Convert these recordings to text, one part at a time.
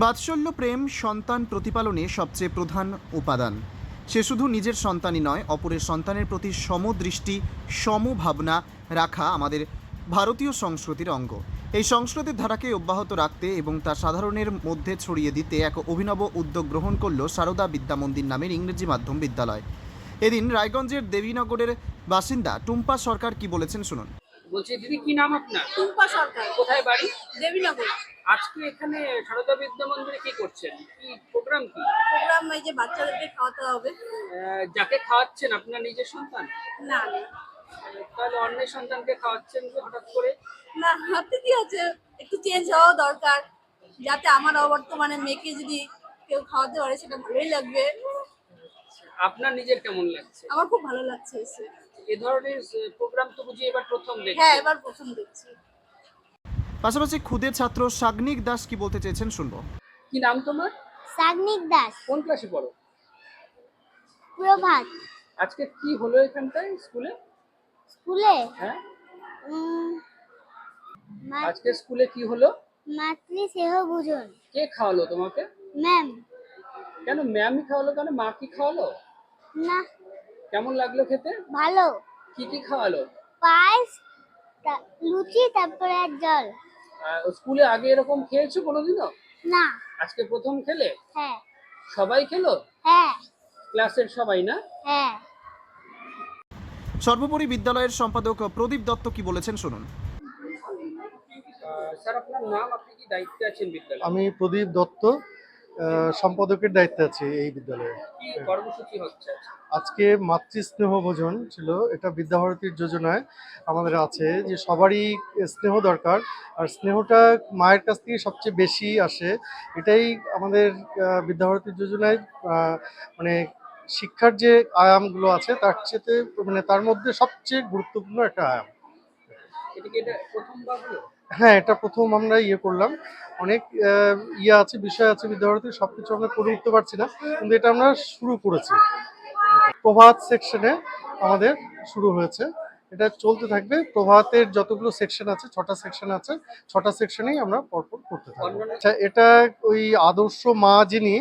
বাৎসল্য প্রেম সন্তান প্রতিপালনে সবচেয়ে প্রধান উপাদান। সে শুধু নিজের সন্তানই নয়, অপরের সন্তানের প্রতি সমদৃষ্টি, সমভাবনা রাখা আমাদের ভারতীয় সংস্কৃতির অঙ্গ। এই সংস্কৃতির ধারাকে অব্যাহত রাখতে এবং তা সাধারণের মধ্যে ছড়িয়ে দিতে এক অভিনব উদ্যোগ গ্রহণ করল সারদা বিদ্যা মন্দির নামের ইংরেজি মাধ্যম বিদ্যালয়। এদিন রায়গঞ্জের দেবীনগরের বাসিন্দা টুম্পা সরকার কি বলেছেন শুনুন। বলছি দিদি কি নাম আপনার? টুম্পা সরকার। কোথায় বাড়ি? দেবীনগর। আজকে এখানে সারদা বিদ্যা মন্দিরে কি করছেন? কি প্রোগ্রাম কি? প্রোগ্রাম এই যে বাচ্চাদেরকে খাওয়াতে হবে। যাকে খাওয়াচ্ছেন আপনার নিজের সন্তান? না। তাহলে অন্যের সন্তানকে খাওয়াচ্ছেন হঠাৎ করে? না হাতে কি আছে? একটু চেঞ্জ হওয়া দরকার। যাতে আমার অবর্তমানে মেয়েকে যদি কেউ খাওয়াতে পারে সেটা ভালোই লাগবে। আপনার নিজের কেমন লাগছে? আমার খুব ভালো লাগছে এসে। এ ধরনের প্রোগ্রাম তো বুঝি এবার প্রথম হ্যাঁ এবার প্রথম দেখছি। পাশাপাশি খুদে ছাত্র সাগ্নিক দাস কি বলতে চেয়েছেন শুনব। কি নাম তোমার? সাগ্নিক দাস। কোন ক্লাসে পড়ো? প্রভাত। আজকে কি হলো এখানটায় স্কুলে? স্কুলে? হ্যাঁ। আজকে স্কুলে কি হলো? মাতৃ স্নেহ ভোজন। কে খাওয়ালো তোমাকে? ম্যাম। কেন ম্যামই খাওয়ালো কেন মা কি খাওয়ালো? না। কেমন লাগল খেতে? ভালো। কি কি খাওয়ালো? পায়েস লুচি তারপরে আর জল। স্কুলে আগে এরকম খেয়েছো কোনোদিনও? না। আজকে প্রথম খেলে? হ্যাঁ। সবাই খেলো? হ্যাঁ। ক্লাসের সবাই না? হ্যাঁ। সর্বোপরি বিদ্যালয়ের সম্পাদক প্রদীপ দত্ত কি বলেছেন শুনুন। স্যার আপনার নাম আপনি কি দায়িত্বে আছেন বিদ্যালয়ে? আমি প্রদীপ দত্ত সম্পাদকের দায়িত্বে আছি এই বিদ্যালয়ে। আজকে? মাতৃস্নেহ ভোজন ছিল এটা বিদ্যাভারতীর যোজনায় আমাদের আছে যে সবারই স্নেহ দরকার আর স্নেহটা মায়ের কাছ থেকে সবচেয়ে বেশি আসে। এটাই আমাদের বিদ্যাভারতীর যোজনায় মানে শিক্ষার যে আয়ামগুলো আছে তার চেয়ে মানে তার মধ্যে সবচেয়ে গুরুত্বপূর্ণ একটা আয়াম। এটা কি এটা প্রথমবার হলো? হ্যাঁ এটা প্রথম আমরা ইয়ে করলাম। অনেক ইয়ে আছে বিষয় আছে বিদ্যাভারতী সব কিছু আমরা করে উঠতে পারছি না কিন্তু এটা আমরা শুরু করেছি। প্রভাত সেকশনে আমাদের শুরু হয়েছে। এটা চলতে থাকবে। প্রভাতের যতগুলো সেকশন আছে ছটা সেকশন আছে ছটা সেকশনেই আমরা পরপর করতে থাকব। আচ্ছা এটা ওই আদর্শ মা যিনি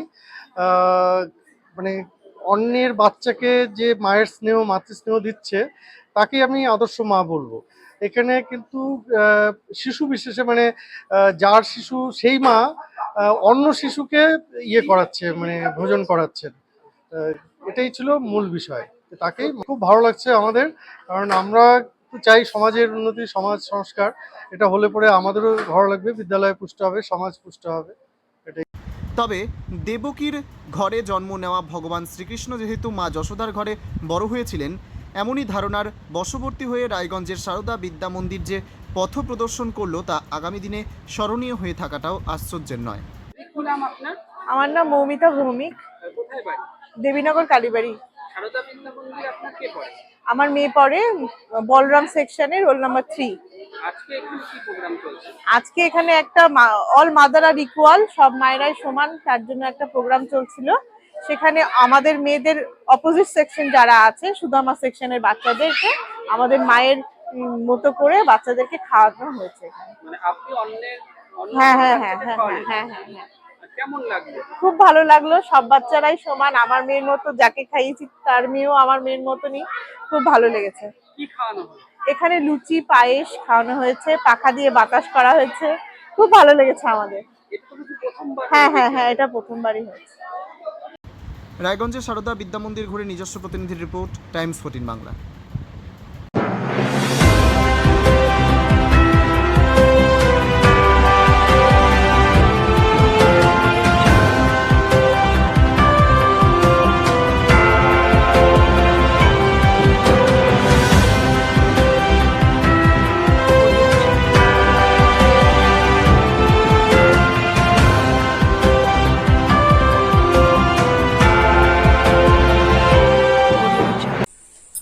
আহ, মানে অন্যের বাচ্চাকে যে মায়ের স্নেহ মাতৃস্নেহ দিচ্ছে তাকেই আমি আদর্শ মা বলব। এখানে কিন্তু শিশু বিশেষে মানে যার শিশু, সেই মা অন্য শিশুকে ইয়ে করাচ্ছে মানে ভোজন করাচ্ছেন। এটাই ছিল মূল বিষয়। তাকেই খুব ভালো লাগছে আমাদের, কারণ আমরা চাই সমাজের উন্নতি, সমাজ সংস্কার। এটা হলে পরে আমাদেরও ভালো লাগবে, বিদ্যালয়ে পুষ্ট হবে, সমাজ পুষ্ট হবে। তবে দেবকীর ঘরে জন্ম নেওয়া ভগবান শ্রীকৃষ্ণ যেহেতু মা যশোদার ঘরে বড় হয়েছিলেন এমনই ধারণার বশবর্তী হয়ে রায়গঞ্জের সারদা বিদ্যা মন্দির যে পথ প্রদর্শন করল তা আগামী দিনে স্মরণীয় হয়ে থাকাটাও আশ্চর্যের নয়। নাম আপনার? আমার নাম মৌমিতা ভৌমিক। কোথায় দেবীনগর কালীবাড়ি। সারদা বিদ্যা মন্দির আপনার কে পড়ে? আমার মেয়ে পড়ে বলরাম সেকশনে রোল নাম্বার থ্রি আজকে এখানে কি প্রোগ্রাম আজকে এখানে একটা অল মাদার আর ইকুয়াল সব মায়েরাই সমান তার জন্য একটা প্রোগ্রাম চলছিল। সেখানে আমাদের মেয়েদের অপোজিট সেকশন যারা আছে আমার সেকশনের বাচ্চাদেরকে আমাদের মায়ের মতো করে বাচ্চাদেরকে খাওয়ানো হয়েছে। মানে হ্যাঁ হ্যাঁ হ্যাঁ হ্যাঁ হ্যাঁ হ্যাঁ হ্যাঁ। কেমন লাগল? খুব ভালো লাগল সব বাচ্চারাই সমান আমার মেয়ের মতো যাকে খাইয়েছি তার মেয়েও আমার মেয়ের মতনই খুব ভালো লেগেছে। এখানে লুচি পায়েস খাওয়ানো হয়েছে পাখা দিয়ে বাতাস করা হয়েছে খুব ভালো লেগেছে আমাদের। হ্যাঁ হ্যাঁ হ্যাঁ এটা প্রথমবারই হয়েছে। রায়গঞ্জের সারদা বিদ্যামন্দির ঘুরে নিজস্ব প্রতিনিধির রিপোর্ট টাইমস ফোর্টিন বাংলা।